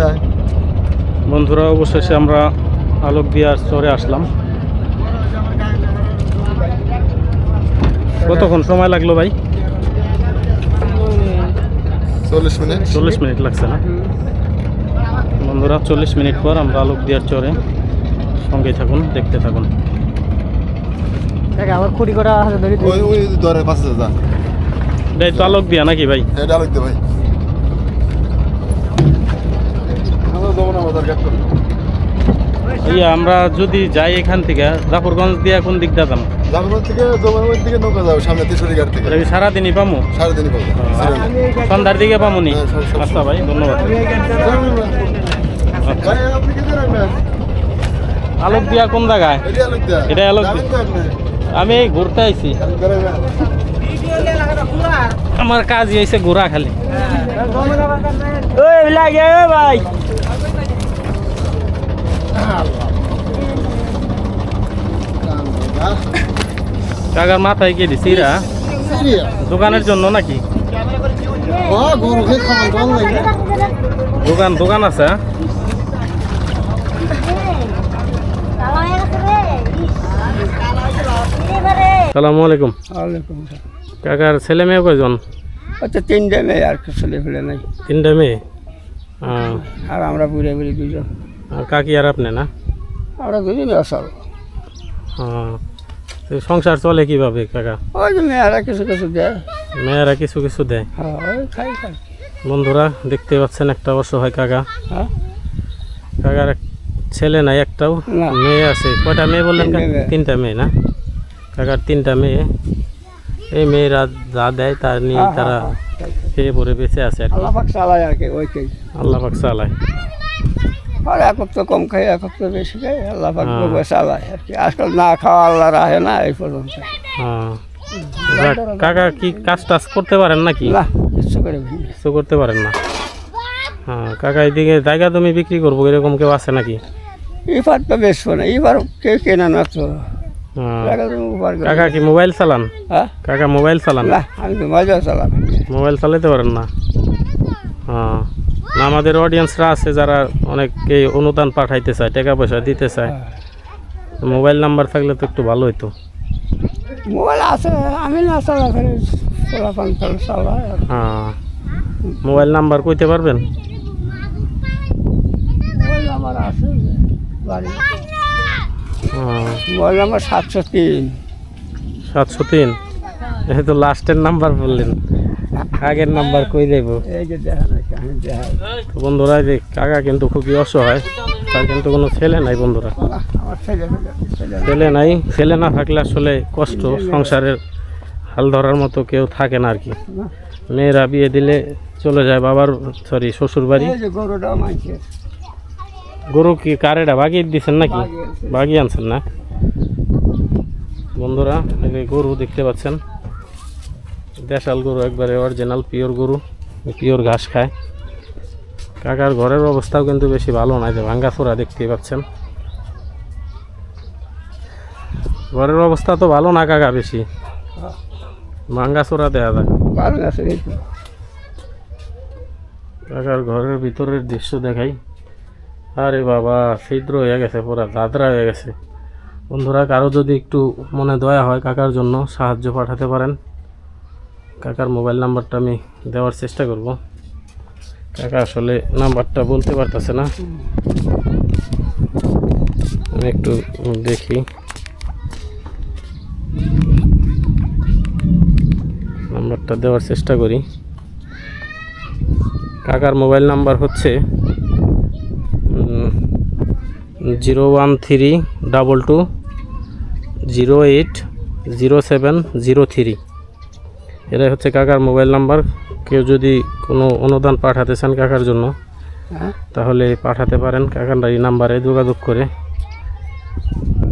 না বন্ধুরা অবশেষে আমরা আলোক দিয়ার চরে আসলাম। কতক্ষণ সময় লাগল ভাই? চল্লিশ মিনিট। চল্লিশ মিনিট লাগছে না? বন্ধুরা চল্লিশ মিনিট পর আমরা আলোক দিয়ার চরে সঙ্গে থাকুন দেখতে থাকুন। আমার খুঁড়ি করা ধরে ওই ওই দরের পাশে যা। তো আলোক দিয়া নাকি ভাই? আলোক দে ভাই। ইয়া আমরা যদি যাই এখান থেকে জাফরগঞ্জ দিয়া কোন দিক দাম জামানোর থেকে জমানোর দিকে নৌকা যাব সামনে তিসুরি ঘাট থেকে সারাদিনই পামু? পাবো সন্ধ্যার দিকে পামুনি হ্যাঁ, সব- সব- আচ্ছা ভাই ধন্যবাদ। আচ্ছা। ভাই আপনি কি জানেন আলোক দিয়া কোন জায়গায়? এটা আলোক? আমি এই ঘুরতে আইছি। আমার কাজ হয়েছে ঘোরা খালি। ওই লাগে ভাই। কাকার মাথায় কি দিছি রা দোকানের জন্য নাকি? দোকান দোকান আছে হ্যাঁ? সালামু আলাইকুম। কাকার ছেলে মেয়ে কয়জন? আচ্ছা তিনটে মেয়ে আর ছেলে ফেলে নাই। তিনটা মেয়ে? আর আমরা বুড়ে বুড়ি দুজন কাকি আর আপনি না? আমরা দুজনে অসল। আহ, তো সংসার চলে কীভাবে কাকা? ওই যে মেয়েরা কিছু কিছু দেয়। মেয়েরা কিছু কিছু দেয়। হ্যাঁ বন্ধুরা দেখতে পাচ্ছেন একটা অসহায় কাকা। হ্যাঁ? কাকার ছেলে নাই একটাও মেয়ে আছে। কয়টা মেয়ে বললেন তিনটে? মেয়ে। না? কাকার তিনটা মেয়ে। এই মেয়েরা যা দেয় তার নিয়ে হ্যাঁ, তারা খেয়ে পরে বেঁচে আছে আর কি আল্লাহ পাক চালায় আর কি ওই আল্লাহ পাক চালায়। আর একক তো কম খাই একক তো বেশি খাই আল্লাহ পাক হ্যাঁ। চালায় আর কি। আজকাল না খাওয়া আল্লাহ রাহে না এই পর্যন্ত। হ্যাঁ। কাকা কি কাজ টাজ করতে পারেন নাকি? না কিচ্ছু করে কিছু করতে পারেন না। হ্যাঁ কাকা এদিকে জায়গা তুমি বিক্রি করব এরকম কেউ আছে নাকি? তো বেশবো না এবার কেউ কেনে না তো। কাকা কি মোবাইল চালান? হ্যাঁ। কাকা মোবাইল চালান? না আমি তো মজা চালাম মোবাইল চালাতে পারেন না? হ্যাঁ। আমাদের অডিয়েন্সরা আছে যারা অনেকে অনুদান পাঠাইতে চায় টাকা পয়সা দিতে চায়। মোবাইল নাম্বার থাকলে তো একটু ভালো হতো মোবাইল আছে আমি না চালাই হ্যাঁ। মোবাইল নাম্বার কইতে পারবেন? মোবাইল আমার আছে বাড়ি। হ্যাঁ মোবাইল আমার সাতশো তিন। সাতশো তিন? এই তো লাস্টের নাম্বার বললেন। আগের নাম্বার কই দেব বন্ধুরা যে কাকা কিন্তু খুবই অসহায় তার কিন্তু কোনো ছেলে নাই বন্ধুরা। ছেলে নাই। ছেলে না থাকলে আসলে কষ্ট সংসারের হাল ধরার মতো কেউ থাকে না আর কি। মেয়েরা বিয়ে দিলে চলে যায় বাবার সরি শ্বশুর বাড়ি গরু কি কারেটা বাগিয়ে দিচ্ছেন নাকি? বাগিয়ে আনছেন না? বন্ধুরা গরু দেখতে পাচ্ছেন। দেশাল গরু একবারে অরিজিনাল পিওর গরু পিওর ঘাস খায়। কাকার ঘরের অবস্থাও কিন্তু বেশি ভালো নয় যে ভাঙ্গা চোরা দেখতেই পাচ্ছেন। ঘরের অবস্থা তো ভালো না কাকা বেশি। ভাঙ্গা চোরা দেওয়া যায়। কাকার ঘরের ভিতরের দৃশ্য দেখাই। আরে বাবা ছিদ্র হয়ে গেছে পুরা দাদরা হয়ে গেছে। বন্ধুরা কারও যদি একটু মনে দয়া হয় কাকার জন্য সাহায্য পাঠাতে পারেন। কাকার মোবাইল নাম্বারটা আমি দেওয়ার চেষ্টা করব। কাকা আসলে নাম্বারটা বলতে পারতেছে না। আমি একটু দেখি। নাম্বারটা দেওয়ার চেষ্টা করি। কাকার মোবাইল নাম্বার হচ্ছে zero one three double two zero eight zero seven zero three. এটাই হচ্ছে কাকার মোবাইল নাম্বার। কেউ যদি কোনো অনুদান পাঠাতে চান কাকার জন্য হ্যাঁ? তাহলে পাঠাতে পারেন। কাকার এই নাম্বারে যোগাযোগ করে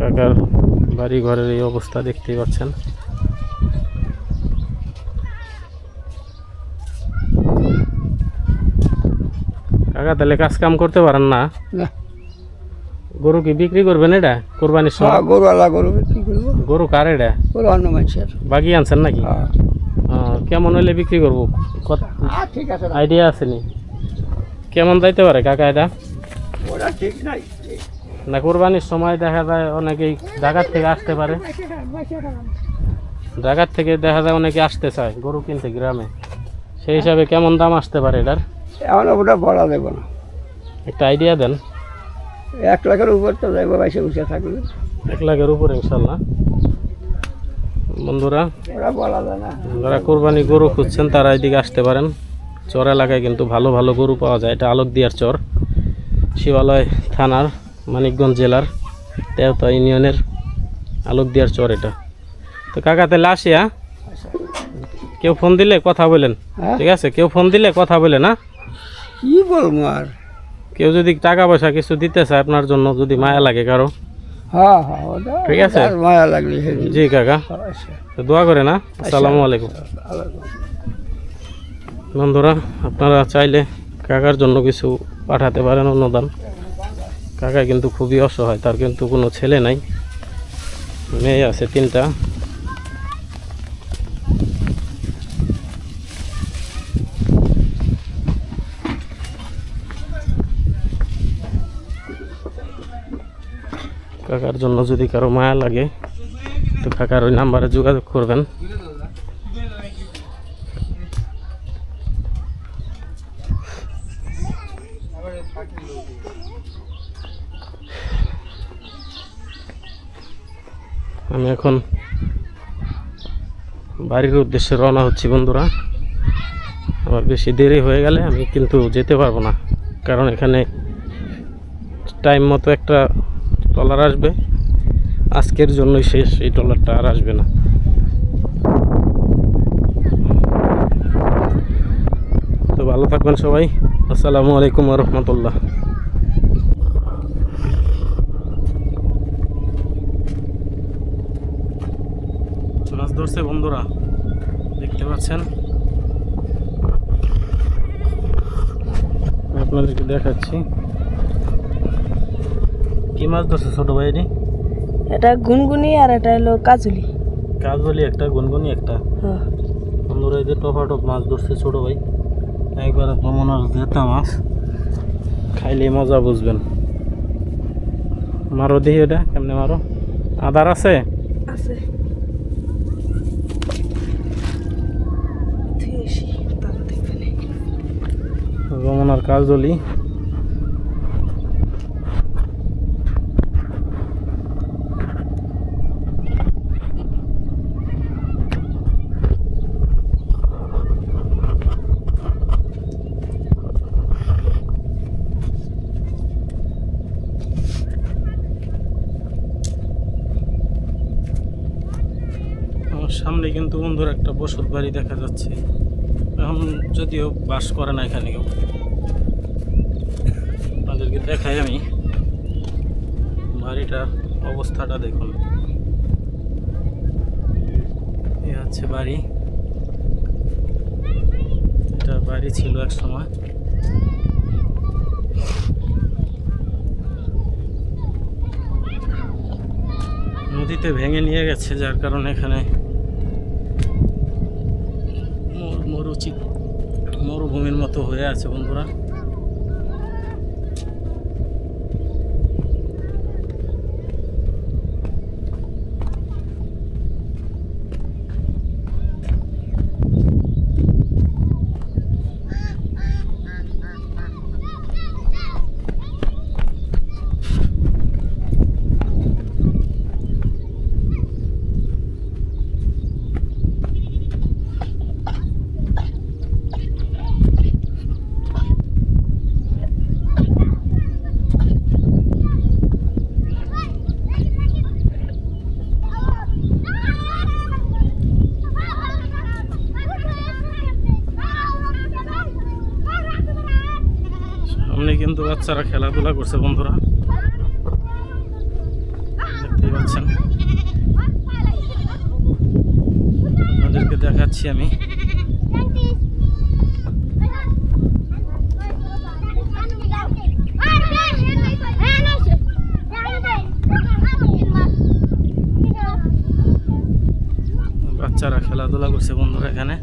কাকার বাড়ি ঘরের এই অবস্থা দেখতেই পাচ্ছেন। কাকা তাহলে কাজ কাম করতে পারেন না? গরু কি বিক্রি করবেন এটা? কোরবানির হ্যাঁ সময় গরুওয়ালা গরু কি করব। গরু কার এটা? গরু অন্য মানুষের। বাগি আনছেন নাকি? হ্যাঁ। কেমন হলে বিক্রি করব? কত ঠিক আছে আইডিয়া আছে নি কেমন যাইতে পারে কাকা এটা? ওরা ঠিক নাই। না কোরবানির সময় দেখা যায় অনেকেই ঢাকার থেকে আসতে পারে। ঢাকার থেকে দেখা যায় অনেকে আসতে চায় গরু কিনতে গ্রামে। সেই হিসাবে কেমন দাম আসতে পারে এটার? এখন ওটা বলা দেবো না। একটা আইডিয়া দেন। এক লাখের উপর তো যাইবো বাইশে বসে থাকবে। এক লাখের উপরে ইনশাল্লাহ। বন্ধুরা বলা না। যারা কোরবানি গরু খুঁজছেন তারা এদিকে আসতে পারেন। চর এলাকায় কিন্তু ভালো ভালো গরু পাওয়া যায়। এটা আলোক দিয়ার চর শিবালয় থানার মানিকগঞ্জ জেলার তেওতা ইউনিয়নের আলোক দিয়ার চর এটা। তো কাকা তাহলে আসি হ্যাঁ? কেউ ফোন দিলে কথা বলেন। হ্যাঁ? ঠিক আছে? কেউ ফোন দিলে কথা বলেন হ্যাঁ? কি বলব আর? কেউ যদি টাকা পয়সা কিছু দিতে চায় আপনার জন্য যদি মায়া লাগে কারও। হ্যাঁ হ্যাঁ ওটা ঠিক আছে। মায়া লাগলি জি কাকা। তো দোয়া করে না? আসসালামু আলাইকুম। বন্ধুরা আপনারা চাইলে কাকার জন্য কিছু পাঠাতে পারেন অনুদান কাকা কিন্তু খুবই অসহায় তার কিন্তু কোনো ছেলে নাই। মেয়ে আছে তিনটা। কাকার জন্য যদি কারও মায়া লাগে, তো কাকার ওই নাম্বারে যোগাযোগ করবেন। আমি এখন বাড়ির উদ্দেশ্যে রওনা হচ্ছি, বন্ধুরা। আবার বেশি দেরি হয়ে গেলে আমি কিন্তু যেতে পারব না, কারণ এখানে টাইম মতো একটা ট্রলার আসবে। আজকের জন্যই শেষ, এই ট্রলারটা আর আসবে না। তো ভালো থাকবেন সবাই। আসসালামু আলাইকুম রহমতুল্লাহ। মাছ ধরছে বন্ধুরা, দেখতে পাচ্ছেন? আপনাদেরকে দেখাচ্ছি। কি মাছ ধরছে ছোট ভাই এটি এটা গুনগুনি আর এটা হলো কাজুলি। কাজ বলি একটা গুনগুনি একটা। হ্যাঁ। বন্ধুরা এই যে টপাটপ মাছ ধরছে ছোট ভাই। একবারে দমনার জেতা মাছ। খাইলে মজা বুঝবেন। মারো দেখি এটা কেমনে মারো? আদার আছে? আছে। রমনার কাজলি আমার সামনে কিন্তু বন্ধুর একটা বসত বাড়ি দেখা যাচ্ছে। এখন যদিও বাস করে না এখানে কেউ। আপনাদেরকে দেখাই আমি। বাড়িটার অবস্থাটা দেখুন। এ হচ্ছে বাড়ি। এটা বাড়ি ছিল এক সময়। নদীতে ভেঙে নিয়ে গেছে, যার কারণে এখানে মরু- মরুচি মরুভূমির মতো হয়ে আছে বন্ধুরা সামনে কিন্তু বাচ্চারা খেলাধুলা করছে, বন্ধুরা। দেখতেই পাচ্ছেন। আপনাদেরকে দেখাচ্ছি আমি। বাচ্চারা খেলাধুলা করছে, বন্ধুরা, এখানে।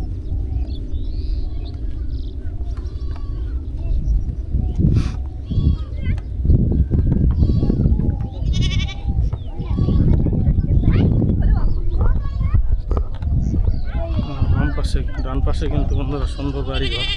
পাশে কিন্তু বন্ধুরা সুন্দর বাড়ি ঘর।